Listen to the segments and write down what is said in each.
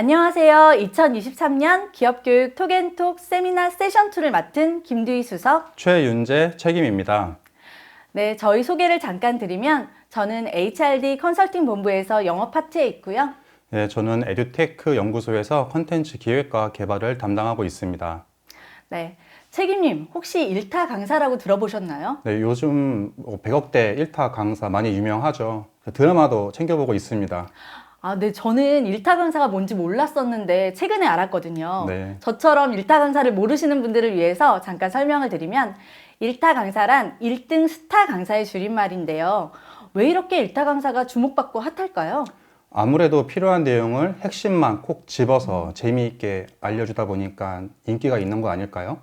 안녕하세요. 2023년 기업교육 톡앤톡 세미나 세션 2를 맡은 김두희 수석. 최윤재 책임입니다. 네, 저희 소개를 잠깐 드리면 저는 HRD 컨설팅 본부에서 영업 파트에 있고요. 네, 저는 에듀테크 연구소에서 컨텐츠 기획과 개발을 담당하고 있습니다. 네, 책임님 혹시 일타 강사라고 들어보셨나요? 네, 요즘 뭐 100억대 1타 강사 많이 유명하죠. 드라마도 챙겨보고 있습니다. 아, 네, 저는 일타 강사가 뭔지 몰랐었는데 최근에 알았거든요. 네. 저처럼 일타 강사를 모르시는 분들을 위해서 잠깐 설명을 드리면 일타 강사란 1등 스타 강사의 줄임말인데요. 왜 이렇게 일타 강사가 주목받고 핫할까요? 아무래도 필요한 내용을 핵심만 콕 집어서 재미있게 알려주다 보니까 인기가 있는 거 아닐까요?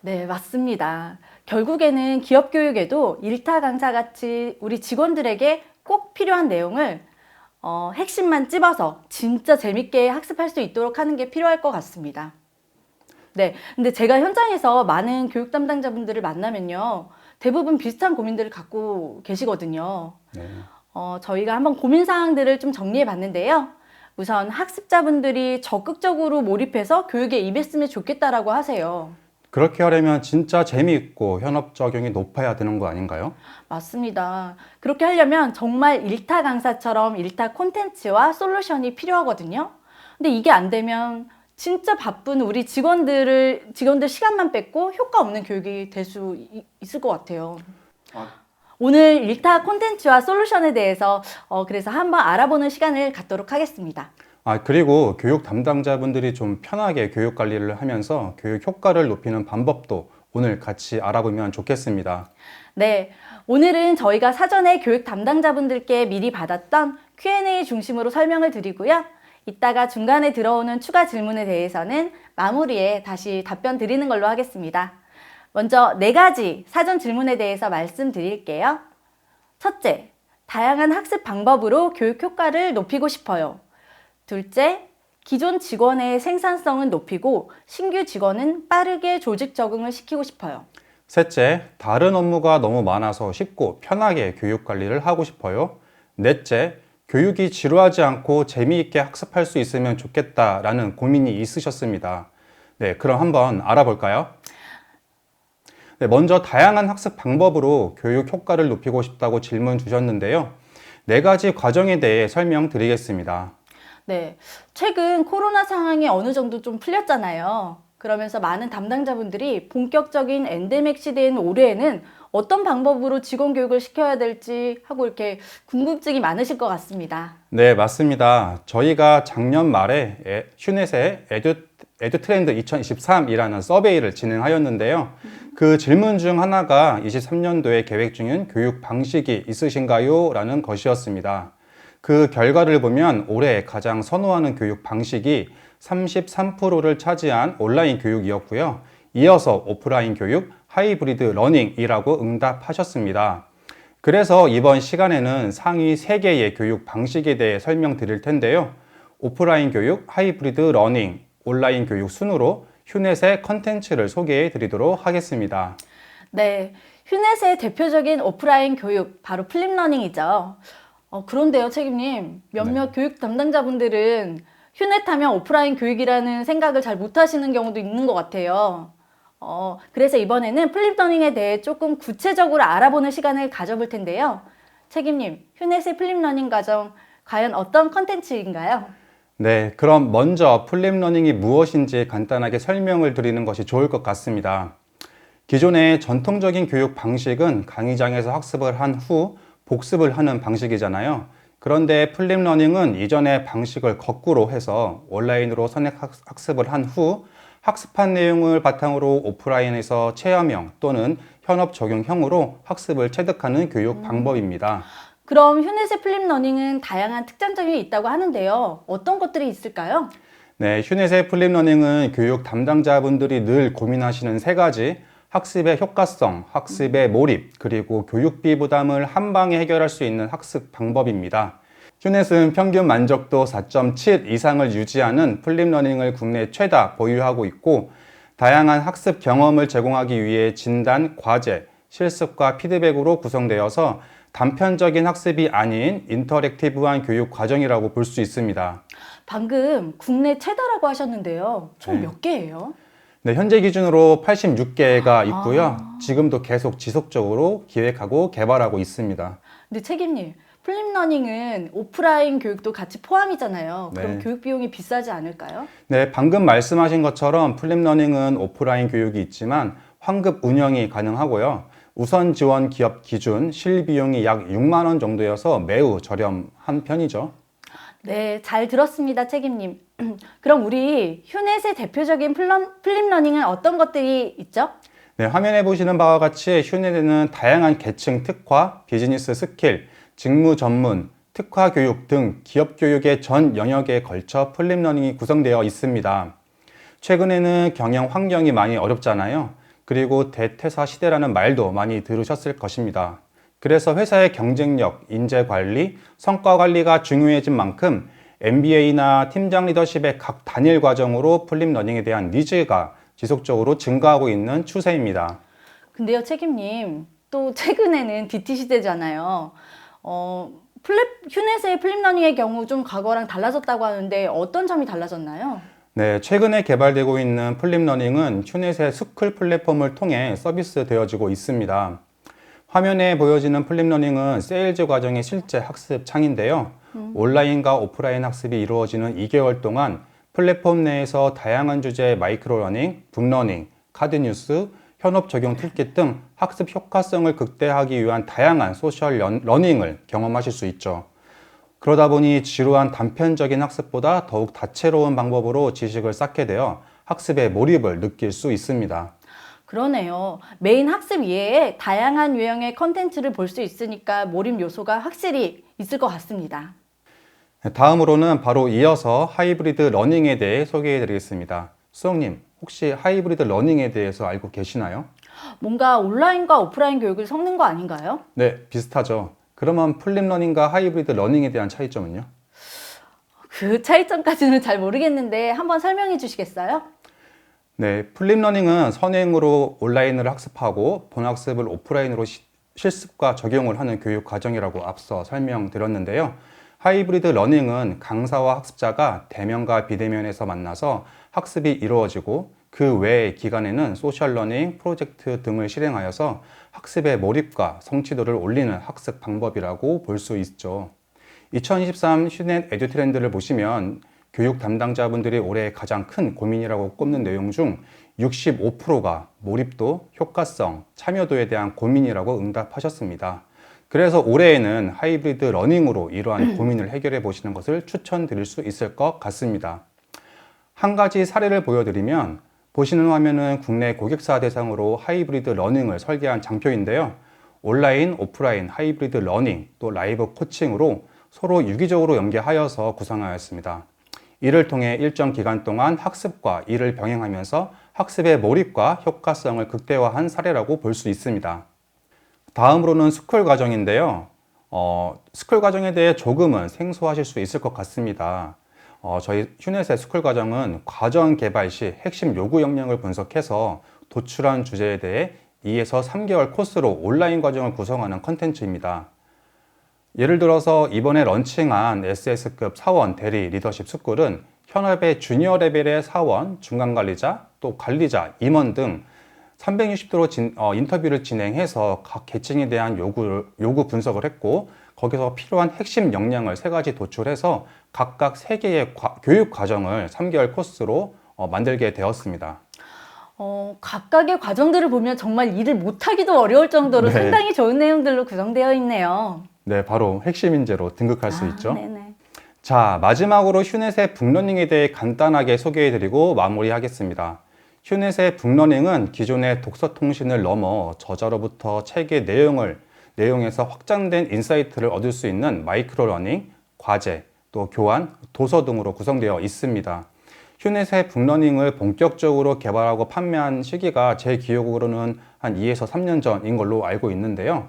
네, 맞습니다. 결국에는 기업 교육에도 일타 강사 같이 우리 직원들에게 꼭 필요한 내용을 어, 핵심만 찝어서 진짜 재밌게 학습할 수 있도록 하는 게 필요할 것 같습니다. 네, 근데 제가 현장에서 많은 교육 담당자분들을 만나면요. 대부분 비슷한 고민들을 갖고 계시거든요. 네. 어, 저희가 한번 고민 사항들을 좀 정리해 봤는데요. 우선 학습자분들이 적극적으로 몰입해서 교육에 임했으면 좋겠다라고 하세요. 그렇게 하려면 진짜 재미있고 현업 적용이 높아야 되는 거 아닌가요? 맞습니다. 그렇게 하려면 정말 일타 강사처럼 일타 콘텐츠와 솔루션이 필요하거든요. 근데 이게 안 되면 진짜 바쁜 우리 직원들을 직원들 시간만 뺏고 효과 없는 교육이 될 수 있을 것 같아요. 오늘 일타 콘텐츠와 솔루션에 대해서 어, 그래서 한번 알아보는 시간을 갖도록 하겠습니다. 아, 그리고 교육 담당자분들이 좀 편하게 교육 관리를 하면서 교육 효과를 높이는 방법도 오늘 같이 알아보면 좋겠습니다. 네, 오늘은 저희가 사전에 교육 담당자분들께 미리 받았던 Q&A 중심으로 설명을 드리고요. 이따가 중간에 들어오는 추가 질문에 대해서는 마무리에 다시 답변 드리는 걸로 하겠습니다. 먼저 네 가지 사전 질문에 대해서 말씀드릴게요. 첫째, 다양한 학습 방법으로 교육 효과를 높이고 싶어요. 둘째, 기존 직원의 생산성은 높이고 신규 직원은 빠르게 조직 적응을 시키고 싶어요. 셋째, 다른 업무가 너무 많아서 쉽고 편하게 교육 관리를 하고 싶어요. 넷째, 교육이 지루하지 않고 재미있게 학습할 수 있으면 좋겠다라는 고민이 있으셨습니다. 네, 그럼 한번 알아볼까요? 네, 먼저 다양한 학습 방법으로 교육 효과를 높이고 싶다고 질문 주셨는데요. 네 가지 과정에 대해 설명드리겠습니다. 네. 최근 코로나 상황이 어느 정도 좀 풀렸잖아요. 그러면서 많은 담당자분들이 본격적인 엔데믹 시대인 올해에는 어떤 방법으로 직원 교육을 시켜야 될지 하고 이렇게 궁금증이 많으실 것 같습니다. 네, 맞습니다. 저희가 작년 말에 에- 휴넷의 에듀, 에듀 트렌드 2023이라는 서베이를 진행하였는데요. 그 질문 중 하나가 23년도에 계획 중인 교육 방식이 있으신가요? 라는 것이었습니다. 그 결과를 보면 올해 가장 선호하는 교육 방식이 33%를 차지한 온라인 교육이었고요. 이어서 오프라인 교육, 하이브리드 러닝이라고 응답하셨습니다. 그래서 이번 시간에는 상위 3개의 교육 방식에 대해 설명드릴 텐데요. 오프라인 교육, 하이브리드 러닝, 온라인 교육 순으로 휴넷의 컨텐츠를 소개해 드리도록 하겠습니다. 네. 휴넷의 대표적인 오프라인 교육, 바로 플립러닝이죠. 어, 그런데요, 책임님. 몇몇 교육 담당자분들은 휴넷 하면 오프라인 교육이라는 생각을 잘 못하시는 경우도 있는 것 같아요. 어, 그래서 이번에는 플립러닝에 대해 조금 구체적으로 알아보는 시간을 가져볼 텐데요. 책임님, 휴넷의 플립러닝 과정, 과연 어떤 컨텐츠인가요? 네, 그럼 먼저 플립러닝이 무엇인지 간단하게 설명을 드리는 것이 좋을 것 같습니다. 기존의 전통적인 교육 방식은 강의장에서 학습을 한 후 복습을 하는 방식이잖아요. 그런데 플립러닝은 이전의 방식을 거꾸로 해서 온라인으로 학- 학습을 한 후 학습한 내용을 바탕으로 오프라인에서 체험형 또는 현업 적용형으로 학습을 체득하는 교육 방법입니다. 그럼 휴넷의 플립러닝은 다양한 특장점이 있다고 하는데요. 어떤 것들이 있을까요? 네, 휴넷의 플립러닝은 교육 담당자분들이 늘 고민하시는 세 가지 학습의 효과성, 학습의 몰입, 그리고 교육비 부담을 한 방에 해결할 수 있는 학습 방법입니다. 휴넷은 평균 만족도 4.7 이상을 유지하는 플립러닝을 국내 최다 보유하고 있고 다양한 학습 경험을 제공하기 위해 진단, 과제, 실습과 피드백으로 구성되어서 단편적인 학습이 아닌 인터랙티브한 교육 과정이라고 볼 수 있습니다. 방금 국내 최다라고 하셨는데요. 총 네. 몇 개예요? 네, 현재 기준으로 86개가 있고요. 아. 지금도 계속 지속적으로 기획하고 개발하고 있습니다. 근데 책임님, 플립러닝은 오프라인 교육도 같이 포함이잖아요. 그럼 네. 교육 비용이 비싸지 않을까요? 네, 방금 말씀하신 것처럼 플립러닝은 오프라인 교육이 있지만 환급 운영이 가능하고요. 우선 지원 기업 기준 실비용이 약 6만 원 정도여서 매우 저렴한 편이죠. 네, 잘 들었습니다, 책임님. 그럼 우리 휴넷의 대표적인 플럼, 플립러닝은 어떤 것들이 있죠? 네, 화면에 보시는 바와 같이 휴넷에는 다양한 계층 특화, 비즈니스 스킬, 직무 전문, 특화 교육 등 기업 교육의 전 영역에 걸쳐 플립러닝이 구성되어 있습니다. 최근에는 경영 환경이 많이 어렵잖아요. 그리고 대퇴사 시대라는 말도 많이 들으셨을 것입니다. 그래서 회사의 경쟁력, 인재 관리, 성과 관리가 중요해진 만큼 MBA나 팀장 리더십의 각 단일 과정으로 플립러닝에 대한 니즈가 지속적으로 증가하고 있는 추세입니다. 근데요, 책임님. 또 최근에는 DT 시대잖아요. 어, 플립, 휴넷의 플립 러닝의 경우 좀 과거랑 달라졌다고 하는데 어떤 점이 달라졌나요? 네, 최근에 개발되고 있는 플립 러닝은 휴넷의 스쿨 플랫폼을 통해 서비스 되어지고 있습니다. 화면에 보여지는 플립러닝은 세일즈 과정의 실제 학습 창인데요. 온라인과 오프라인 학습이 이루어지는 2개월 동안 플랫폼 내에서 다양한 주제의 마이크로러닝, 붐러닝, 카드뉴스, 현업 적용 툴킷 등 학습 효과성을 극대화하기 위한 다양한 소셜 런- 러닝을 경험하실 수 있죠. 그러다 보니 지루한 단편적인 학습보다 더욱 다채로운 방법으로 지식을 쌓게 되어 학습의 몰입을 느낄 수 있습니다. 그러네요. 메인 학습 이외에 다양한 유형의 컨텐츠를 볼 수 있으니까 몰입 요소가 확실히 있을 것 같습니다. 다음으로는 바로 이어서 하이브리드 러닝에 대해 소개해 드리겠습니다. 수영님, 혹시 하이브리드 러닝에 대해서 알고 계시나요? 뭔가 온라인과 오프라인 교육을 섞는 거 아닌가요? 네, 비슷하죠. 그러면 플립 러닝과 하이브리드 러닝에 대한 차이점은요? 그 차이점까지는 잘 모르겠는데 한번 설명해 주시겠어요? 네, 플립 러닝은 선행으로 온라인을 학습하고 본학습을 오프라인으로 시- 실습과 적용을 하는 교육 과정이라고 앞서 설명드렸는데요. 하이브리드 러닝은 강사와 학습자가 대면과 비대면에서 만나서 학습이 이루어지고 그 외의 기간에는 소셜 러닝, 프로젝트 등을 실행하여서 학습의 몰입과 성취도를 올리는 학습 방법이라고 볼 수 있죠. 2023 휴넷 에듀 트렌드를 보시면 교육 담당자분들이 올해 가장 큰 고민이라고 꼽는 내용 중 65%가 몰입도, 효과성, 참여도에 대한 고민이라고 응답하셨습니다. 그래서 올해에는 하이브리드 러닝으로 이러한 고민을 해결해 보시는 것을 추천드릴 수 있을 것 같습니다. 한 가지 사례를 보여드리면 보시는 화면은 국내 고객사 대상으로 하이브리드 러닝을 설계한 장표인데요. 온라인, 오프라인, 하이브리드 러닝, 또 라이브 코칭으로 서로 유기적으로 연계하여서 구성하였습니다. 이를 통해 일정 기간 동안 학습과 일을 병행하면서 학습의 몰입과 효과성을 극대화한 사례라고 볼 수 있습니다. 다음으로는 스쿨 과정인데요. 어, 스쿨 과정에 대해 조금은 생소하실 수 있을 것 같습니다. 어, 저희 휴넷의 스쿨 과정은 과정 개발 시 핵심 요구 역량을 분석해서 도출한 주제에 대해 2에서 3개월 코스로 온라인 과정을 구성하는 컨텐츠입니다. 예를 들어서 이번에 런칭한 SS급 사원 대리 리더십 스쿨은 현업의 주니어 레벨의 사원, 중간 관리자, 또 관리자, 임원 등 360도로 진, 어, 인터뷰를 진행해서 각 계층에 대한 요구, 요구 분석을 했고 거기서 필요한 핵심 역량을 세 가지 도출해서 각각 세 개의 과- 교육 과정을 3개월 코스로 어, 만들게 되었습니다. 어, 각각의 과정들을 보면 정말 일을 못하기도 어려울 정도로 네. 상당히 좋은 내용들로 구성되어 있네요. 네, 바로 핵심 인재로 등극할 수 아, 있죠. 네네. 자, 마지막으로 휴넷의 북러닝에 대해 간단하게 소개해드리고 마무리하겠습니다. 휴넷의 북러닝은 기존의 독서 통신을 넘어 저자로부터 책의 내용을 내용에서 확장된 인사이트를 얻을 수 있는 마이크로러닝, 과제, 또 교환, 도서 등으로 구성되어 있습니다. 휴넷의 북러닝을 본격적으로 개발하고 판매한 시기가 제 기억으로는 한 2에서 3년 전인 걸로 알고 있는데요.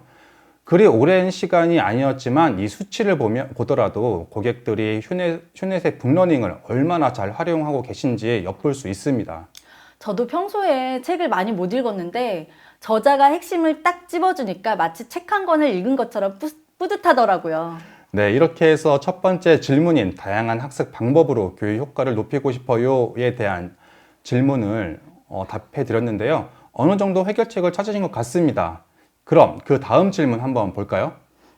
그리 오랜 시간이 아니었지만 이 수치를 보면, 보더라도 고객들이 휴넷, 휴넷의 북러닝을 얼마나 잘 활용하고 계신지 엿볼 수 있습니다. 저도 평소에 책을 많이 못 읽었는데 저자가 핵심을 딱 집어주니까 마치 책 한 권을 읽은 것처럼 뿌, 뿌듯하더라고요. 네, 이렇게 해서 첫 번째 질문인 다양한 학습 방법으로 교육 효과를 높이고 싶어요에 대한 질문을 어, 답해 드렸는데요. 어느 정도 해결책을 찾으신 것 같습니다. 그럼 그 다음 질문 한번 볼까요?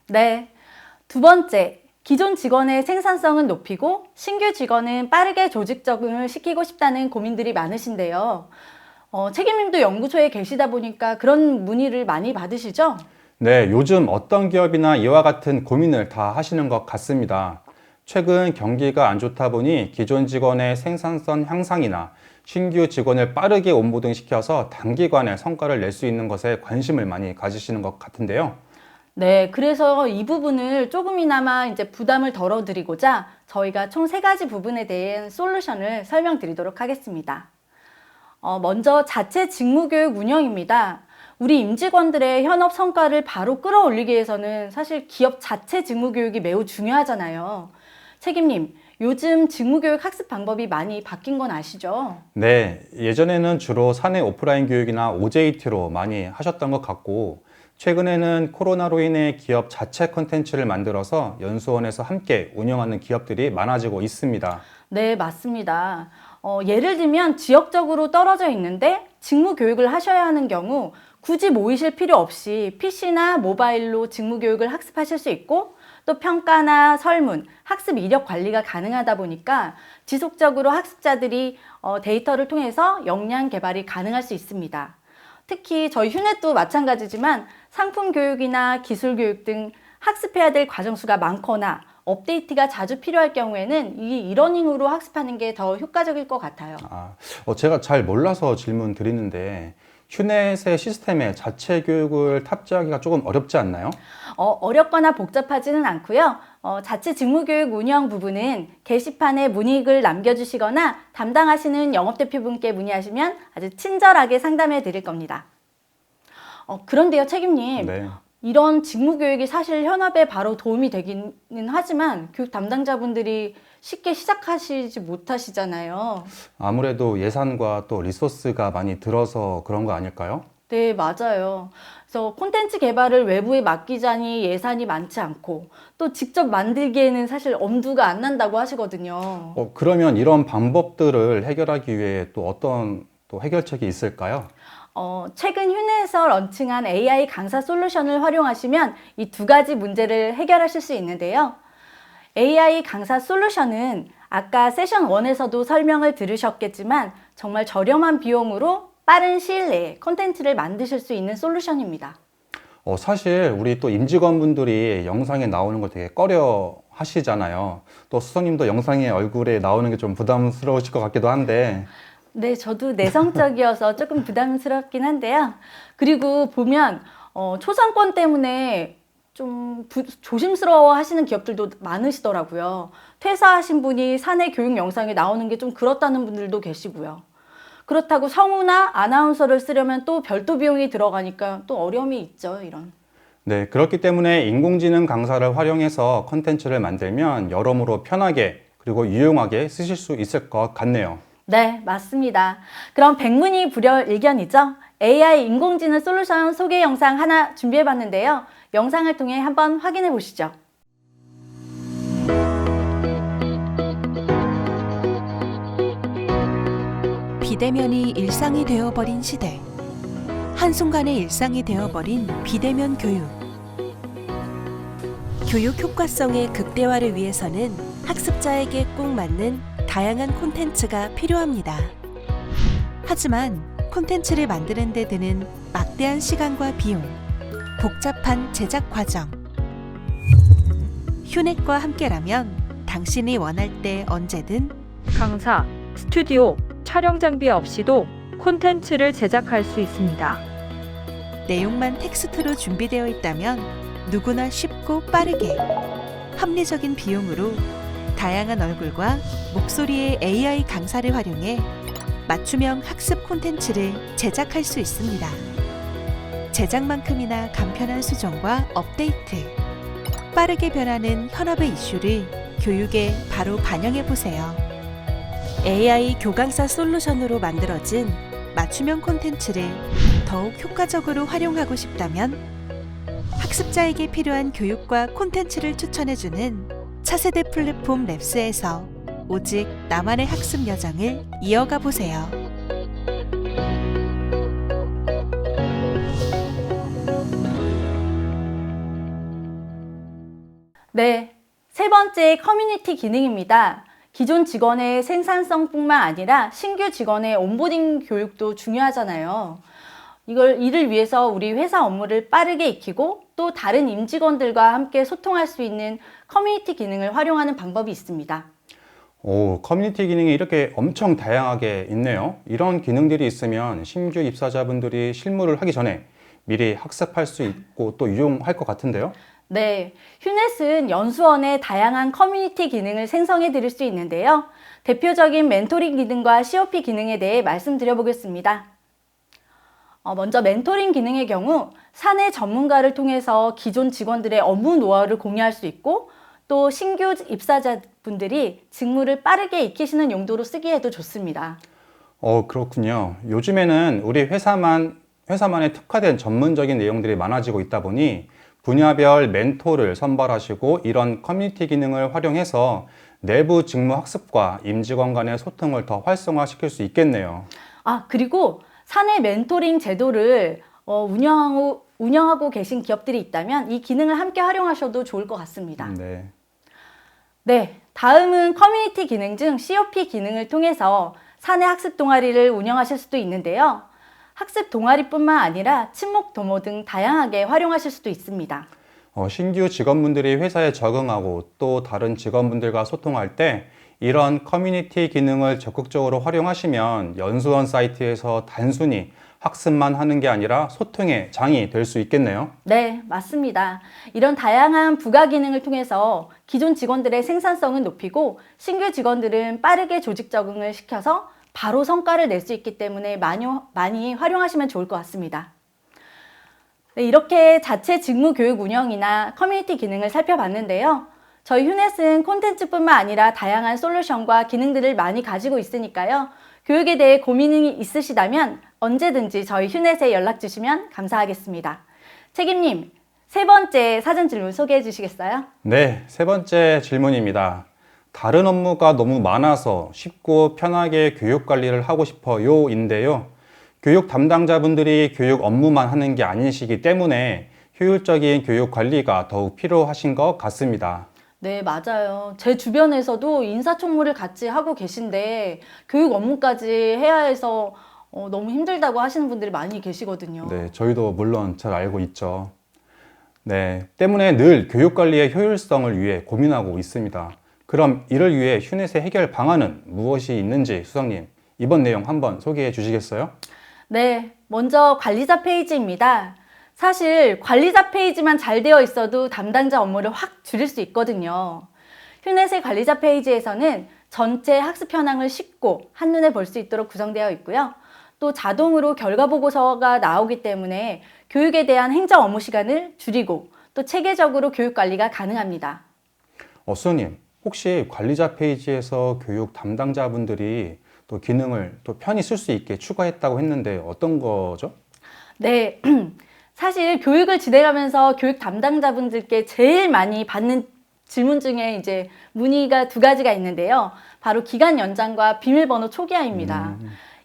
네. 두 번째, 기존 직원의 생산성은 높이고 신규 직원은 빠르게 조직 적응을 시키고 싶다는 고민들이 많으신데요. 어, 책임님도 연구소에 계시다 보니까 그런 문의를 많이 받으시죠? 네, 요즘 어떤 기업이나 이와 같은 고민을 다 하시는 것 같습니다. 최근 경기가 안 좋다 보니 기존 직원의 생산성 향상이나 신규 직원을 빠르게 온보딩 시켜서 단기간에 성과를 낼 수 있는 것에 관심을 많이 가지시는 것 같은데요. 네, 그래서 이 부분을 조금이나마 이제 부담을 덜어드리고자 저희가 총 세 가지 부분에 대한 솔루션을 설명드리도록 하겠습니다. 어, 먼저 자체 직무교육 운영입니다. 우리 임직원들의 현업 성과를 바로 끌어올리기 위해서는 사실 기업 자체 직무교육이 매우 중요하잖아요. 책임님, 요즘 직무교육 학습 방법이 많이 바뀐 건 아시죠? 네, 예전에는 주로 사내 오프라인 교육이나 OJT로 많이 하셨던 것 같고, 최근에는 코로나로 인해 기업 자체 컨텐츠를 만들어서 연수원에서 함께 운영하는 기업들이 많아지고 있습니다. 네, 맞습니다. 어, 예를 들면 지역적으로 떨어져 있는데 직무 교육을 하셔야 하는 경우 굳이 모이실 필요 없이 PC나 모바일로 직무 교육을 학습하실 수 있고 또 평가나 설문, 학습 이력 관리가 가능하다 보니까 지속적으로 학습자들이 어, 데이터를 통해서 역량 개발이 가능할 수 있습니다. 특히 저희 휴넷도 마찬가지지만 상품 교육이나 기술 교육 등 학습해야 될 과정 수가 많거나 업데이트가 자주 필요할 경우에는 이 이러닝으로 학습하는 게 더 효과적일 것 같아요. 아, 어, 제가 잘 몰라서 질문 드리는데, 휴넷의 시스템에 자체 교육을 탑재하기가 조금 어렵지 않나요? 어, 어렵거나 복잡하지는 않고요. 어, 자체 직무교육 운영 부분은 게시판에 문의글 남겨주시거나 담당하시는 영업대표분께 문의하시면 아주 친절하게 상담해 드릴 겁니다. 어, 그런데요, 책임님. 네. 이런 직무교육이 사실 현업에 바로 도움이 되기는 하지만 교육 담당자분들이 쉽게 시작하시지 못하시잖아요. 아무래도 예산과 또 리소스가 많이 들어서 그런 거 아닐까요? 네, 맞아요. 그래서 콘텐츠 개발을 외부에 맡기자니 예산이 많지 않고 또 직접 만들기에는 사실 엄두가 안 난다고 하시거든요. 어, 그러면 이런 방법들을 해결하기 위해 또 어떤 또 해결책이 있을까요? 어, 최근 휴내에서 런칭한 AI 강사 솔루션을 활용하시면 이 두 가지 문제를 해결하실 수 있는데요. AI 강사 솔루션은 아까 세션 1에서도 설명을 들으셨겠지만 정말 저렴한 비용으로 빠른 시일 내에 콘텐츠를 만드실 수 있는 솔루션입니다. 어, 사실 우리 또 임직원분들이 영상에 나오는 걸 되게 꺼려 하시잖아요. 또 수석님도 영상에 얼굴에 나오는 게 좀 부담스러우실 것 같기도 한데, 네, 저도 내성적이어서 조금 부담스럽긴 한데요. 그리고 보면 어, 초상권 때문에 좀 부- 조심스러워 하시는 기업들도 많으시더라고요. 퇴사하신 분이 사내 교육 영상에 나오는 게 좀 그렇다는 분들도 계시고요. 그렇다고 성우나 아나운서를 쓰려면 또 별도 비용이 들어가니까 또 어려움이 있죠, 이런. 네, 그렇기 때문에 인공지능 강사를 활용해서 컨텐츠를 만들면 여러모로 편하게 그리고 유용하게 쓰실 수 있을 것 같네요. 네, 맞습니다. 그럼 백문이 불여 일견이죠. AI 인공지능 솔루션 소개 영상 하나 준비해 봤는데요. 영상을 통해 한번 확인해 보시죠. 비대면이 일상이 되어버린 시대. 한순간에 일상이 되어버린 비대면 교육. 교육 효과성의 극대화를 위해서는 학습자에게 꼭 맞는 다양한 콘텐츠가 필요합니다. 하지만 콘텐츠를 만드는 데 드는 막대한 시간과 비용, 복잡한 제작 과정. 휴넷과 함께라면 당신이 원할 때 언제든 강사, 스튜디오, 촬영 장비 없이도 콘텐츠를 제작할 수 있습니다. 내용만 텍스트로 준비되어 있다면 누구나 쉽고 빠르게 합리적인 비용으로 다양한 얼굴과 목소리의 AI 강사를 활용해 맞춤형 학습 콘텐츠를 제작할 수 있습니다. 제작만큼이나 간편한 수정과 업데이트, 빠르게 변하는 현업의 이슈를 교육에 바로 반영해 보세요. AI 교강사 솔루션으로 만들어진 맞춤형 콘텐츠를 더욱 효과적으로 활용하고 싶다면 학습자에게 필요한 교육과 콘텐츠를 추천해주는 차세대 플랫폼 랩스에서 오직 나만의 학습 여정을 이어가 보세요. 네. 세 번째 커뮤니티 기능입니다. 기존 직원의 생산성뿐만 아니라 신규 직원의 온보딩 교육도 중요하잖아요. 이걸 이를 위해서 우리 회사 업무를 빠르게 익히고 또 다른 임직원들과 함께 소통할 수 있는 커뮤니티 기능을 활용하는 방법이 있습니다. 오, 커뮤니티 기능이 이렇게 엄청 다양하게 있네요. 이런 기능들이 있으면 신규 입사자분들이 실무를 하기 전에 미리 학습할 수 있고 또 유용할 것 같은데요. 네, 휴넷은 연수원의 다양한 커뮤니티 기능을 생성해 드릴 수 있는데요. 대표적인 멘토링 기능과 COP 기능에 대해 말씀드려 보겠습니다. 어, 먼저 멘토링 기능의 경우 사내 전문가를 통해서 기존 직원들의 업무 노하우를 공유할 수 있고 또 신규 입사자분들이 직무를 빠르게 익히시는 용도로 쓰기에도 좋습니다. 어, 그렇군요. 요즘에는 우리 회사만, 회사만의 특화된 전문적인 내용들이 많아지고 있다 보니 분야별 멘토를 선발하시고 이런 커뮤니티 기능을 활용해서 내부 직무 학습과 임직원 간의 소통을 더 활성화시킬 수 있겠네요. 아, 그리고 사내 멘토링 제도를 어, 운영하고, 운영하고 계신 기업들이 있다면 이 기능을 함께 활용하셔도 좋을 것 같습니다. 네. 네, 다음은 커뮤니티 기능 중 COP 기능을 통해서 사내 학습 동아리를 운영하실 수도 있는데요. 학습 동아리뿐만 아니라 친목 도모 등 다양하게 활용하실 수도 있습니다. 어, 신규 직원분들이 회사에 적응하고 또 다른 직원분들과 소통할 때 이런 커뮤니티 기능을 적극적으로 활용하시면 연수원 사이트에서 단순히 학습만 하는 게 아니라 소통의 장이 될 수 있겠네요. 네, 맞습니다. 이런 다양한 부가 기능을 통해서 기존 직원들의 생산성은 높이고 신규 직원들은 빠르게 조직 적응을 시켜서 바로 성과를 낼 수 있기 때문에 많이, 많이 활용하시면 좋을 것 같습니다. 네, 이렇게 자체 직무 교육 운영이나 커뮤니티 기능을 살펴봤는데요. 저희 휴넷은 콘텐츠뿐만 아니라 다양한 솔루션과 기능들을 많이 가지고 있으니까요. 교육에 대해 고민이 있으시다면 언제든지 저희 휴넷에 연락 주시면 감사하겠습니다. 책임님, 세 번째 사전 질문 소개해 주시겠어요? 네, 세 번째 질문입니다. 다른 업무가 너무 많아서 쉽고 편하게 교육 관리를 하고 싶어요. 인데요. 교육 담당자분들이 교육 업무만 하는 게 아니시기 때문에 효율적인 교육 관리가 더욱 필요하신 것 같습니다. 네, 맞아요. 제 주변에서도 인사총무를 같이 하고 계신데 교육 업무까지 해야 해서 어, 너무 힘들다고 하시는 분들이 많이 계시거든요. 네, 저희도 물론 잘 알고 있죠. 네, 때문에 늘 교육 관리의 효율성을 위해 고민하고 있습니다. 그럼 이를 위해 휴넷의 해결 방안은 무엇이 있는지 수석님 이번 내용 한번 소개해 주시겠어요? 네, 먼저 관리자 페이지입니다. 사실 관리자 페이지만 잘 되어 있어도 담당자 업무를 확 줄일 수 있거든요. 휴넷의 관리자 페이지에서는 전체 학습 현황을 쉽고 한눈에 볼 수 있도록 구성되어 있고요. 또 자동으로 결과 보고서가 나오기 때문에 교육에 대한 행정 업무 시간을 줄이고 또 체계적으로 교육 관리가 가능합니다. 어, 수석님 혹시 관리자 페이지에서 교육 담당자분들이 또 기능을 또 편히 쓸 수 있게 추가했다고 했는데 어떤 거죠? 네. 사실 교육을 진행하면서 교육 담당자분들께 제일 많이 받는 질문 중에 이제 문의가 두 가지가 있는데요. 바로 기간 연장과 비밀번호 초기화입니다.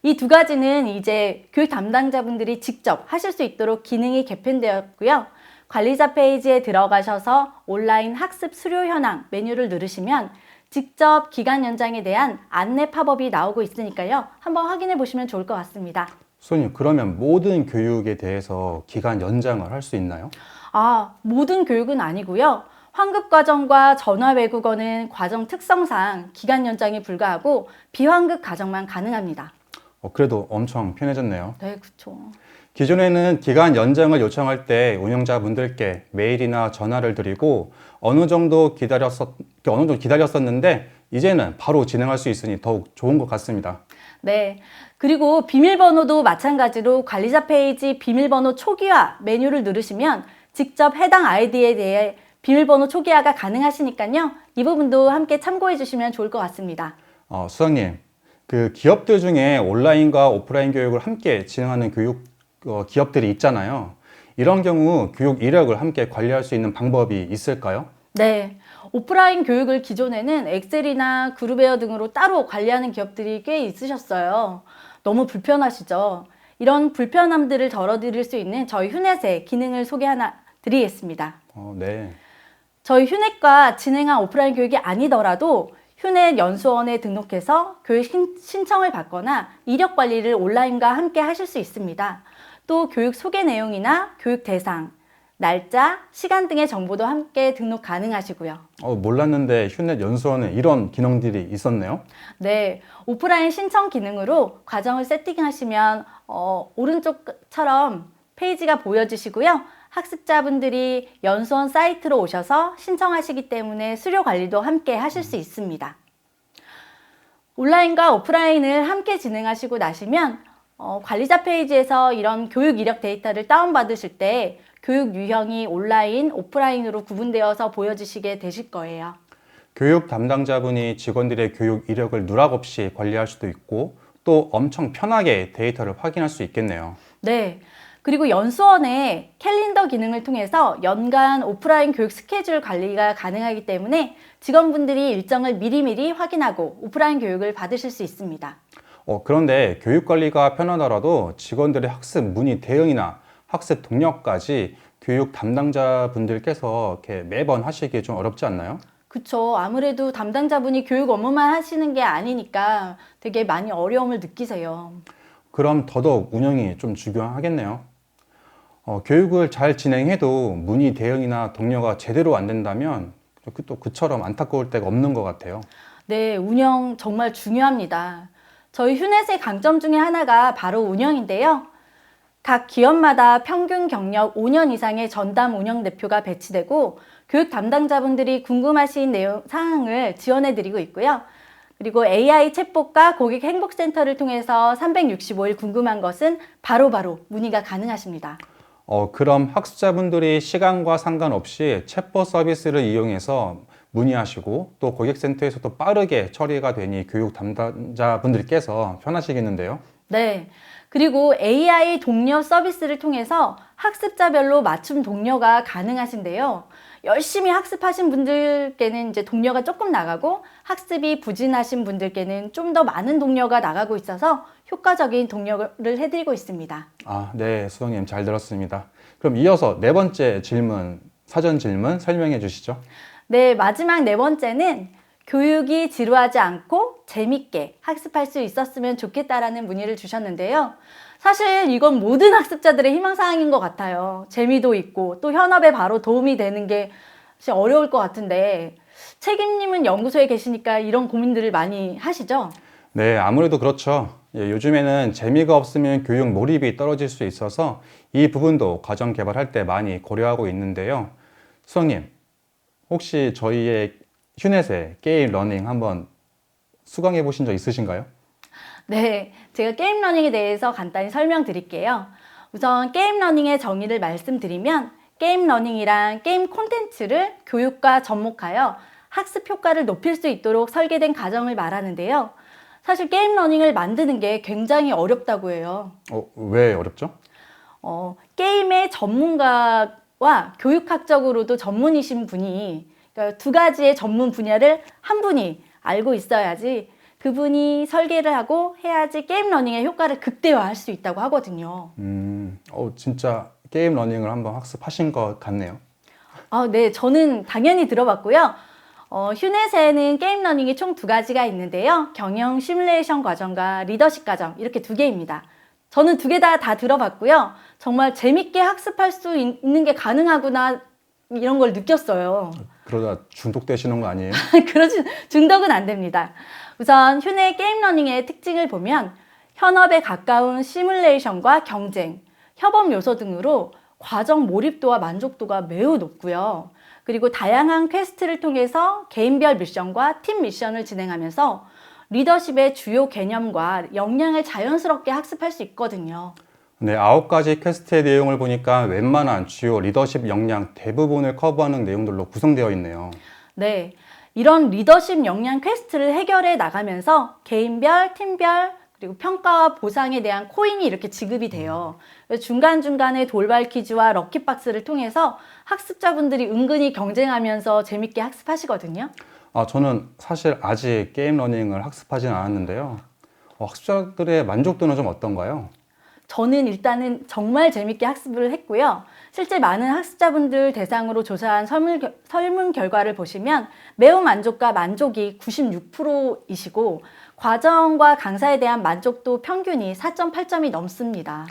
이두 가지는 이제 교육 담당자분들이 직접 하실 수 있도록 기능이 개편되었고요. 관리자 페이지에 들어가셔서 온라인 학습 수료 현황 메뉴를 누르시면 직접 기간 연장에 대한 안내 팝업이 나오고 있으니까요. 한번 확인해 보시면 좋을 것 같습니다. 수석님 그러면 모든 교육에 대해서 기간 연장을 할 수 있나요? 아, 모든 교육은 아니고요. 환급 과정과 전화 외국어는 과정 특성상 기간 연장이 불가하고 비환급 과정만 가능합니다. 어, 그래도 엄청 편해졌네요. 네, 그렇죠. 기존에는 기간 연장을 요청할 때 운영자분들께 메일이나 전화를 드리고 어느 정도 기다렸었 어느 정도 기다렸었는데 이제는 바로 진행할 수 있으니 더욱 좋은 것 같습니다. 네. 그리고 비밀번호도 마찬가지로 관리자 페이지 비밀번호 초기화 메뉴를 누르시면 직접 해당 아이디에 대해 비밀번호 초기화가 가능하시니까요. 이 부분도 함께 참고해 주시면 좋을 것 같습니다. 어, 수석님, 그 기업들 중에 온라인과 오프라인 교육을 함께 진행하는 교육 어, 기업들이 있잖아요. 이런 경우 교육 이력을 함께 관리할 수 있는 방법이 있을까요? 네. 오프라인 교육을 기존에는 엑셀이나 그룹웨어 등으로 따로 관리하는 기업들이 꽤 있으셨어요. 너무 불편하시죠? 이런 불편함들을 덜어드릴 수 있는 저희 휴넷의 기능을 소개 하나 드리겠습니다. 어, 네. 저희 휴넷과 진행한 오프라인 교육이 아니더라도 휴넷 연수원에 등록해서 교육 신- 신청을 받거나 이력 관리를 온라인과 함께 하실 수 있습니다. 또 교육 소개 내용이나 교육 대상, 날짜, 시간 등의 정보도 함께 등록 가능하시고요. 어, 몰랐는데 휴넷 연수원에 이런 기능들이 있었네요. 네, 오프라인 신청 기능으로 과정을 세팅하시면 어, 오른쪽처럼 페이지가 보여지시고요. 학습자분들이 연수원 사이트로 오셔서 신청하시기 때문에 수료 관리도 함께 하실 수 있습니다. 온라인과 오프라인을 함께 진행하시고 나시면 어, 관리자 페이지에서 이런 교육 이력 데이터를 다운받으실 때 교육 유형이 온라인, 오프라인으로 구분되어서 보여지시게 되실 거예요. 교육 담당자분이 직원들의 교육 이력을 누락 없이 관리할 수도 있고 또 엄청 편하게 데이터를 확인할 수 있겠네요. 네. 그리고 연수원의 캘린더 기능을 통해서 연간 오프라인 교육 스케줄 관리가 가능하기 때문에 직원분들이 일정을 미리미리 확인하고 오프라인 교육을 받으실 수 있습니다. 어, 그런데 교육 관리가 편하더라도 직원들의 학습 문의 대응이나 학습 동력까지 교육 담당자분들께서 이렇게 매번 하시기 좀 어렵지 않나요? 그쵸. 아무래도 담당자분이 교육 업무만 하시는 게 아니니까 되게 많이 어려움을 느끼세요. 그럼 더더욱 운영이 좀 중요하겠네요. 어, 교육을 잘 진행해도 문의 대응이나 동료가 제대로 안 된다면 그- 또 그처럼 안타까울 때가 없는 것 같아요. 네, 운영 정말 중요합니다. 저희 휴넷의 강점 중에 하나가 바로 운영인데요. 각 기업마다 평균 경력 5년 이상의 전담 운영 대표가 배치되고 교육 담당자분들이 궁금하신 내용 사항을 지원해 드리고 있고요. 그리고 AI 챗봇과 고객 행복센터를 통해서 365일 궁금한 것은 바로바로 문의가 가능하십니다. 어, 그럼 학습자분들이 시간과 상관없이 챗봇 서비스를 이용해서 문의하시고 또 고객센터에서도 빠르게 처리가 되니 교육 담당자분들께서 편하시겠는데요. 네. 그리고 AI 동료 서비스를 통해서 학습자별로 맞춤 동료가 가능하신데요. 열심히 학습하신 분들께는 이제 동료가 조금 나가고 학습이 부진하신 분들께는 좀 더 많은 동료가 나가고 있어서 효과적인 동료를 해드리고 있습니다. 아, 네, 수석님 잘 들었습니다. 그럼 이어서 네 번째 질문, 사전 질문 설명해 주시죠. 네, 마지막 네 번째는 교육이 지루하지 않고 재밌게 학습할 수 있었으면 좋겠다라는 문의를 주셨는데요. 사실 이건 모든 학습자들의 희망사항인 것 같아요. 재미도 있고 또 현업에 바로 도움이 되는 게 사실 어려울 것 같은데 책임님은 연구소에 계시니까 이런 고민들을 많이 하시죠? 네, 아무래도 그렇죠. 예, 요즘에는 재미가 없으면 교육 몰입이 떨어질 수 있어서 이 부분도 과정 개발할 때 많이 고려하고 있는데요. 수석님, 혹시 저희의 휴넷에 게임 러닝 한번 수강해 보신 적 있으신가요? 네, 제가 게임 러닝에 대해서 간단히 설명드릴게요. 우선 게임 러닝의 정의를 말씀드리면 게임 러닝이란 게임 콘텐츠를 교육과 접목하여 학습 효과를 높일 수 있도록 설계된 과정을 말하는데요. 사실 게임 러닝을 만드는 게 굉장히 어렵다고 해요. 어, 왜 어렵죠? 어, 게임의 전문가 와 교육학적으로도 전문이신 분이 그러니까 두 가지의 전문 분야를 한 분이 알고 있어야지 그분이 설계를 하고 해야지 게임 러닝의 효과를 극대화할 수 있다고 하거든요. 음, 어, 진짜 게임 러닝을 한번 학습하신 것 같네요. 아, 네, 저는 당연히 들어봤고요. 어, 휴넷에는 게임 러닝이 총 두 가지가 있는데요. 경영 시뮬레이션 과정과 리더십 과정 이렇게 두 개입니다. 저는 두개다다 들어봤고요. 정말 재밌게 학습할 수 있- 있는 게 가능하구나 이런 걸 느꼈어요. 그러다 중독되시는 거 아니에요? 그러지 중독은 안 됩니다. 우선 휴넷 게임 러닝의 특징을 보면 현업에 가까운 시뮬레이션과 경쟁, 협업 요소 등으로 과정 몰입도와 만족도가 매우 높고요. 그리고 다양한 퀘스트를 통해서 개인별 미션과 팀 미션을 진행하면서 리더십의 주요 개념과 역량을 자연스럽게 학습할 수 있거든요. 네, 아홉 가지 퀘스트의 내용을 보니까 웬만한 주요 리더십 역량 대부분을 커버하는 내용들로 구성되어 있네요. 네. 이런 리더십 역량 퀘스트를 해결해 나가면서 개인별, 팀별, 그리고 평가와 보상에 대한 코인이 이렇게 지급이 돼요. 중간중간에 돌발 퀴즈와 럭키박스를 통해서 학습자분들이 은근히 경쟁하면서 재밌게 학습하시거든요. 아, 저는 사실 아직 게임 러닝을 학습하지는 않았는데요. 어, 학습자들의 만족도는 좀 어떤가요? 저는 일단은 정말 재밌게 학습을 했고요. 실제 많은 학습자분들 대상으로 조사한 설문, 결- 설문 결과를 보시면 매우 만족과 만족이 96%이시고 과정과 강사에 대한 만족도 평균이 4.8점이 넘습니다.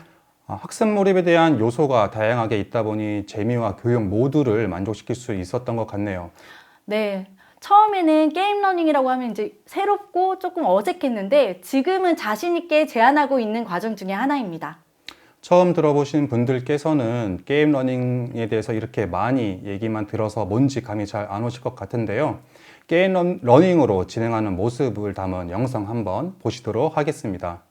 아, 학습 몰입에 대한 요소가 다양하게 있다 보니 재미와 교육 모두를 만족시킬 수 있었던 것 같네요. 네. 처음에는 게임 러닝이라고 하면 이제 새롭고 조금 어색했는데 지금은 자신 있게 제안하고 있는 과정 중에 하나입니다. 처음 들어보신 분들께서는 게임 러닝에 대해서 이렇게 많이 얘기만 들어서 뭔지 감이 잘 안 오실 것 같은데요. 게임 런- 러닝으로 진행하는 모습을 담은 영상 한번 보시도록 하겠습니다.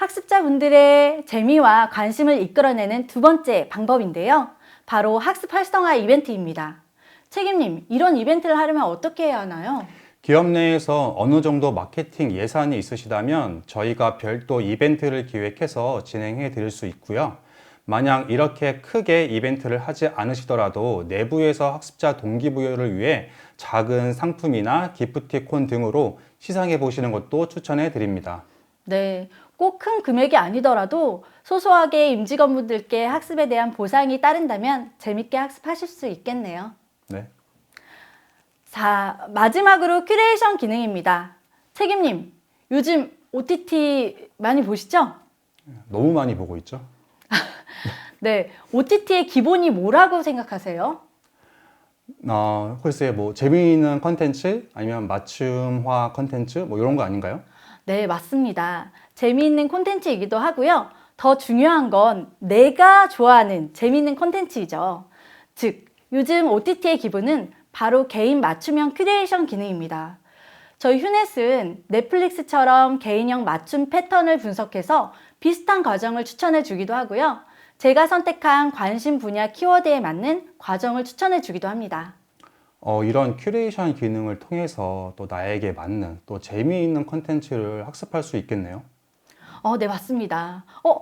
학습자분들의 재미와 관심을 이끌어내는 두 번째 방법인데요. 바로 학습 활성화 이벤트입니다. 책임님, 이런 이벤트를 하려면 어떻게 해야 하나요? 기업 내에서 어느 정도 마케팅 예산이 있으시다면 저희가 별도 이벤트를 기획해서 진행해 드릴 수 있고요. 만약 이렇게 크게 이벤트를 하지 않으시더라도 내부에서 학습자 동기부여를 위해 작은 상품이나 기프티콘 등으로 시상해 보시는 것도 추천해 드립니다. 네, 꼭 큰 금액이 아니더라도 소소하게 임직원분들께 학습에 대한 보상이 따른다면 재밌게 학습하실 수 있겠네요. 네. 자, 마지막으로 큐레이션 기능입니다. 책임님, 요즘 OTT 많이 보시죠? 너무 많이 보고 있죠. 네, OTT의 기본이 뭐라고 생각하세요? 어, 글쎄 뭐 재미있는 컨텐츠 아니면 맞춤화 컨텐츠 뭐 이런 거 아닌가요? 네, 맞습니다. 재미있는 콘텐츠이기도 하고요. 더 중요한 건 내가 좋아하는 재미있는 콘텐츠이죠. 즉, 요즘 OTT의 기본은 바로 개인 맞춤형 큐레이션 기능입니다. 저희 휴넷은 넷플릭스처럼 개인형 맞춤 패턴을 분석해서 비슷한 과정을 추천해 주기도 하고요. 제가 선택한 관심 분야 키워드에 맞는 과정을 추천해 주기도 합니다. 어, 이런 큐레이션 기능을 통해서 또 나에게 맞는 또 재미있는 컨텐츠를 학습할 수 있겠네요. 어, 네, 맞습니다. 어,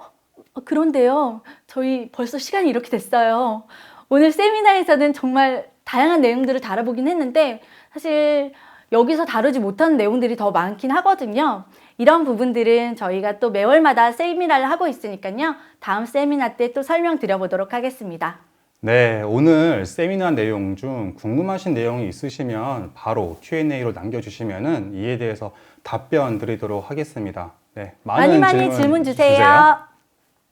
그런데요. 저희 벌써 시간이 이렇게 됐어요. 오늘 세미나에서는 정말 다양한 내용들을 다뤄보긴 했는데, 사실 여기서 다루지 못하는 내용들이 더 많긴 하거든요. 이런 부분들은 저희가 또 매월마다 세미나를 하고 있으니까요. 다음 세미나 때 또 설명드려보도록 하겠습니다. 네, 오늘 세미나 내용 중 궁금하신 내용이 있으시면 바로 Q&A로 남겨주시면은 이에 대해서 답변 드리도록 하겠습니다. 네, 많이 많이 질문 주세요.